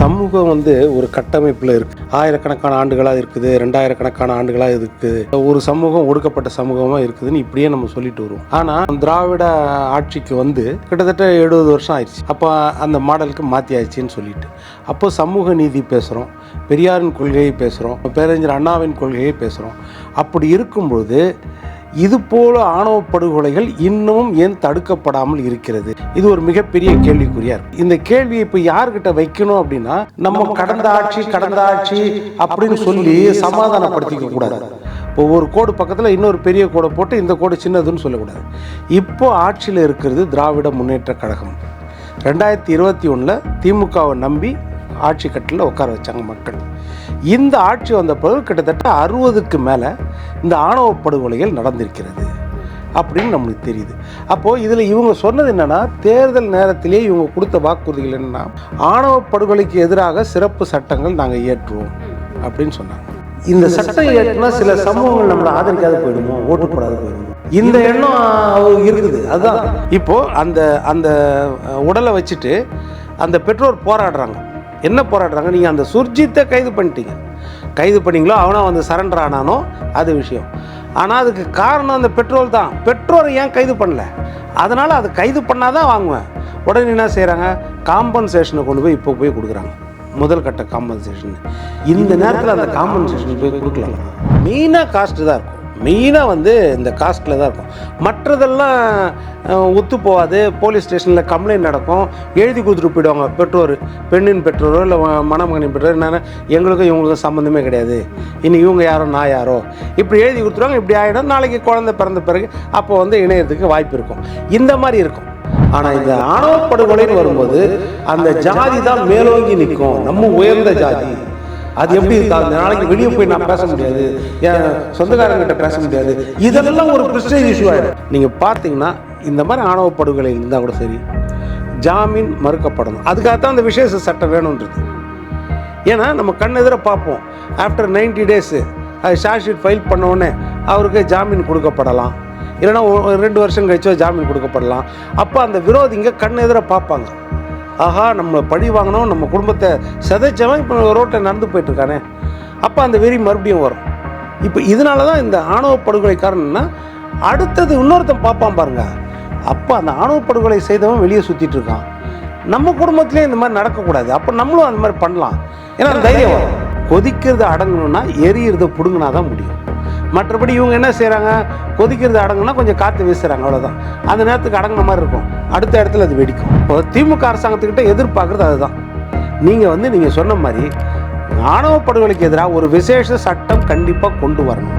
சமூகம் வந்து ஒரு கட்டமைப்பில் இருக்கு. ஆயிரக்கணக்கான ஆண்டுகளாக இருக்குது ரெண்டாயிரக்கணக்கான ஆண்டுகளாக இருக்குது ஒரு சமூகம் ஒடுக்கப்பட்ட சமூகமாக இருக்குதுன்னு இப்படியே நம்ம சொல்லிட்டு வருவோம். ஆனால் திராவிட ஆட்சிக்கு வந்து கிட்டத்தட்ட எழுபது வருஷம் ஆயிடுச்சு. அப்போ அந்த மாடலுக்கு மாற்றி ஆயிடுச்சின்னு சொல்லிட்டு. அப்போ சமூக நீதி பேசுகிறோம் பெரியாரின் கொள்கையை பேசுகிறோம் பேரறிஞர் அண்ணாவின் கொள்கையை பேசுகிறோம் அப்படி இருக்கும்போது இது போல ஆணவ படுகொலைகள் இன்னமும் ஏன் தடுக்கப்படாமல் இருக்கிறது? இது ஒரு மிகப்பெரிய கேள்விக்குறியா இருக்கு. இந்த கேள்வியை இப்போ யார்கிட்ட வைக்கணும் அப்படின்னா நம்ம கடந்த ஆட்சி கடந்த ஆட்சி அப்படின்னு சொல்லி சமாதானப்படுத்திக்க கூடாது. இப்போ ஒரு கோடு பக்கத்தில் இன்னொரு பெரிய கோடை போட்டு இந்த கோடு சின்னதுன்னு சொல்லக்கூடாது. இப்போ ஆட்சியில் இருக்கிறது திராவிட முன்னேற்ற கழகம். ரெண்டாயிரத்தி இருபத்தி ஒன்றில் திமுகவை நம்பி ஆட்சி கட்டில் உட்கார வச்சாங்க மக்கள். இந்த ஆட்சி வந்த பிறகு கிட்டத்தட்ட அறுபதுக்கு மேலே இந்த ஆணவ படுகொலைகள் நடந்திருக்கிறது அப்படின்னு நம்மளுக்கு தெரியுது. அப்போது இதில் இவங்க சொன்னது என்னென்னா தேர்தல் நேரத்திலே இவங்க கொடுத்த வாக்குறுதிகள் என்னென்னா ஆணவ படுகொலைக்கு எதிராக சிறப்பு சட்டங்கள் நாங்கள் இயற்றுவோம் அப்படின்னு சொன்னாங்க. இந்த சட்டம் இயற்றினா சில சமூகங்கள் நம்மளை ஆதரிக்காத போயிடுமோ? ஓட்டு போடாத போயிடுமோ? இந்த எண்ணம் இருக்குது. அதுதான். இப்போது அந்த அந்த உடலை வச்சுட்டு அந்த பெற்றோர் போராடுறாங்க. என்ன போராடுறாங்க? நீங்கள் அந்த சுர்ஜித்தை கைது பண்ணிட்டீங்க. கைது பண்ணீங்களோ அவனா வந்து சரண்டர் ஆனானோ அது விஷயம். ஆனால் அதுக்கு காரணம் அந்த பெட்ரோல் தான். பெட்ரோலை ஏன் கைது பண்ணல? அதனால் அது கைது பண்ணாதான் வாங்குவேன். உடனே என்ன செய்கிறாங்க காம்பன்சேஷனை கொண்டு போய் இப்போ போய் கொடுக்குறாங்க. முதல் கட்ட காம்பன்சேஷன் இந்த நேரத்தில் அந்த காம்பன்சேஷன் போய் கொடுக்கலாம் மெயினாக காஸ்ட்டு தான் இருக்கும். மெயினாக வந்து இந்த காஸ்ட்டில் தான் இருக்கும். மற்றதெல்லாம் ஒத்து போகாது. போலீஸ் ஸ்டேஷனில் கம்ப்ளைண்ட் நடக்கும். எழுதி கொடுத்துட்டு போயிடுவாங்க. பெற்றோர் பெண்ணின் பெற்றோரோ இல்லை மணமகனின் பெற்றோர் என்னென்ன எங்களுக்கும் இவங்களுக்கும் சம்மந்தமே கிடையாது. இனி இவங்க யாரோ நான் யாரோ? இப்படி எழுதி கொடுத்துருவாங்க. இப்படி ஆகிடும் நாளைக்கு குழந்தை பிறந்த பிறகு அப்போ வந்து இணையத்துக்கு வாய்ப்பு இருக்கும். இந்த மாதிரி இருக்கும். ஆனால் இந்த ஆணவ படுகொலைன்னு வரும்போது அந்த ஜாதி தான் மேலோங்கி நிற்கும். நம்ம உயர்ந்த ஜாதி. அது எப்படி இருக்கு? அந்த நாளைக்கு வெளியே போய் நான் பேச முடியாது. என் சொந்தக்காரங்கிட்ட பேச முடியாது. இதெல்லாம் ஒரு பிரஸ்டேஜ் இஷ்யூ ஆகிடும் நீங்கள் பார்த்தீங்கன்னா இந்த மாதிரி ஆணவ படுகொலை இருந்தால் கூட சரி ஜாமீன் மறுக்கப்படணும். அதுக்காகத்தான் அந்த விசேஷ சட்டம் வேணுன்றது ஏன்னா நம்ம கண் எதிர பார்ப்போம். ஆஃப்டர் 90 டேஸு அது ஷார்ட் ஷீட் ஃபைல் பண்ண உடனே அவருக்கு ஜாமீன் கொடுக்கப்படலாம். இல்லைன்னா ஒரு ரெண்டு வருஷம் கழிச்சோ ஜாமீன் கொடுக்கப்படலாம். அப்போ அந்த விரோதிங்க கண் எதிர பார்ப்பாங்க. ஆஹா நம்ம பழி வாங்கினோம் நம்ம குடும்பத்தை சிதைச்சவன் இப்போ ரோட்டில் நடந்து போயிட்டுருக்கானே. அப்போ அந்த வெறி மறுபடியும் வரும். இப்போ இதனால தான் இந்த ஆணவ படுகொலை காரணம்னா அடுத்தது இன்னொருத்தன் பார்ப்பான் பாருங்க. அப்போ அந்த ஆணவ படுகொலை செய்தவன் வெளியே சுற்றிட்டு இருக்கான். நம்ம குடும்பத்திலே இந்த மாதிரி நடக்கக்கூடாது. அப்போ நம்மளும் அந்த மாதிரி பண்ணலாம். ஏன்னா தைரியம் வரும். கொதிக்கிறது அடங்கணும்னா எரியறதை பிடுங்கினா தான் முடியும். மற்றபடி இவங்க என்ன செய்கிறாங்க கொதிக்கிறது அடங்குனா கொஞ்சம் காற்று வீசுகிறாங்க அவ்வளோதான் அந்த நேரத்துக்கு அடங்குன மாதிரி இருக்கும். அடுத்த இடத்துல அது வெடிக்கும். இப்போ திமுக அரசாங்கத்துக்கிட்ட எதிர்பார்க்குறது அதுதான். நீங்கள் வந்து நீங்கள் சொன்ன மாதிரி ஆணவ படுகொலைக்கு எதிராக ஒரு விசேஷ சட்டம் கண்டிப்பாக கொண்டு வரணும்.